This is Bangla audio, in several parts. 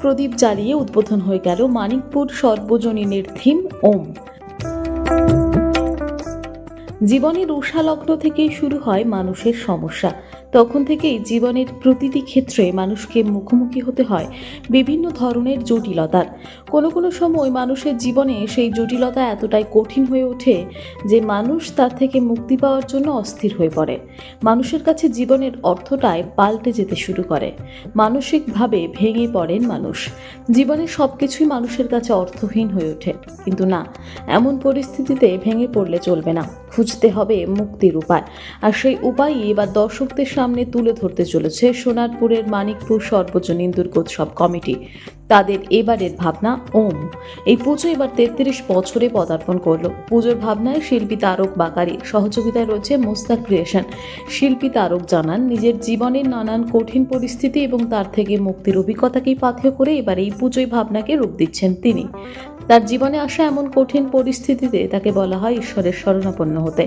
প্রদীপ জ্বালিয়ে উদ্বোধন হয়ে গেল মানিকপুর সর্বজনীনের থিম ওম। জীবনের উষালগ্ন থেকে শুরু হয় মানুষের সমস্যা। তখন থেকেই জীবনের প্রতিটি ক্ষেত্রে মানুষকে মুখোমুখি হতে হয় বিভিন্ন ধরনের জটিলতার। কোনো কোনো সময় মানুষের জীবনে সেই জটিলতা এতটাই কঠিন হয়ে ওঠে যে মানুষ তার থেকে মুক্তি পাওয়ার জন্য অস্থির হয়ে পড়ে। মানুষের কাছে জীবনের অর্থটাই পাল্টে যেতে শুরু করে। মানসিকভাবে ভেঙে পড়েন মানুষ। জীবনের সব কিছুই মানুষের কাছে অর্থহীন হয়ে ওঠে। কিন্তু না, এমন পরিস্থিতিতে ভেঙে পড়লে চলবে না। খুঁজতে হবে মুক্তির উপায়। আর সেই উপায়ই এবার দর্শকদের সামনে তুলে ধরতে চলেছে সোনারপুরের মানিকপুর সর্বজনীন দুর্গোৎসব কমিটি। তাদের এবারের ভাবনা ওম। এই পুজো এবার তেত্রিশ বছরে পদার্পণ করল। পুজোর ভাবনায় শিল্পী তারক বাকারি সহযোগিতায় রয়েছে মোস্তাক ক্রিয়েশন। শিল্পী তারক জানান, নিজের জীবনের নানান কঠিন পরিস্থিতি এবং তার থেকে মুক্তির অভিজ্ঞতাকেই পাথেয় করে এবার এই পুজোয় ভাবনাকে রূপ দিচ্ছেন তিনি। তার জীবনে আসা এমন কঠিন পরিস্থিতিতে তাকে বলা হয় ঈশ্বরের শরণাপন্ন হতে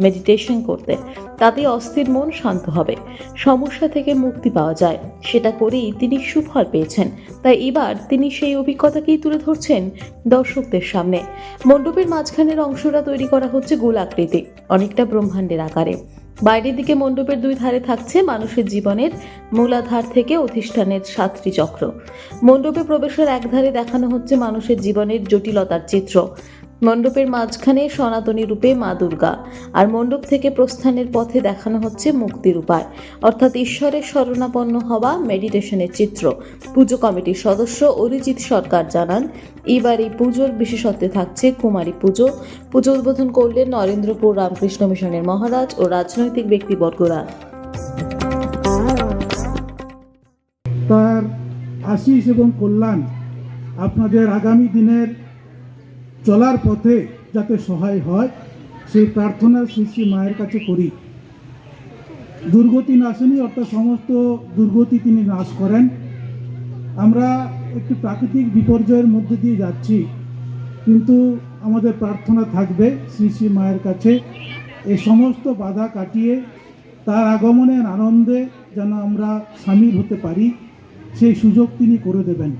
মেডিটেশন করতে। তাতে অস্থির মন শান্ত হবে। সমস্যা থেকে মুক্তি পাওয়া যায়। সেটা করেই তিনি সুফল পেয়েছেন। তাই এবার তিনি সেই অভিজ্ঞতাকেই তুলে ধরছেন দর্শকদের সামনে। মণ্ডপের মাঝখানের অংশটা তৈরি করা হচ্ছে গোল আকৃতি, অনেকটা ব্রহ্মাণ্ডের আকারে। বাইরের দিকে মণ্ডপের দুই ধারে থাকছে মানুষের জীবনের মূলাধার থেকে অধিষ্ঠানের সাতটি চক্র। মণ্ডপে প্রবেশের এক ধারে দেখানো হচ্ছে মানুষের জীবনের জটিলতার চিত্র। মণ্ডপের মাঝখানে সনাতনী রূপে মা দুর্গা, আর মণ্ডপ থেকে প্রস্থানের পথে দেখানো হচ্ছে মুক্তির উপায় অর্থাৎ ঈশ্বরের শরণাপন্ন হওয়া মেডিটেশনের চিত্র। পুজো কমিটির সদস্য অরিজিৎ সরকার জানান, এবার এই পুজোর বিশেষত্বে থাকছে কুমারী পুজো। পুজো উদ্বোধন করলেন নরেন্দ্রপুর রামকৃষ্ণ মিশনের মহারাজ ও রাজনৈতিক ব্যক্তিবর্গরা। তার আশিস এবং কল্যাণ আপনাদের আগামী দিনের চলার পথে যাতে সহায় হয়, সেই প্রার্থনা শ্রী শ্রী মায়ের কাছে করি। দুর্গতি নাশিনী অর্থাৎ সমস্ত দুর্গতি তিনি নাশ করেন। আমরা একটি প্রাকৃতিক বিপর্যয়ের মধ্যে দিয়ে যাচ্ছি, কিন্তু আমাদের প্রার্থনা থাকবে শ্রী শ্রী মায়ের কাছে। এই সমস্ত বাধা কাটিয়ে তার আগমনের আনন্দে যেন আমরা সামিল হতে পারি, সেই সুযোগ তিনি করে দেবেন।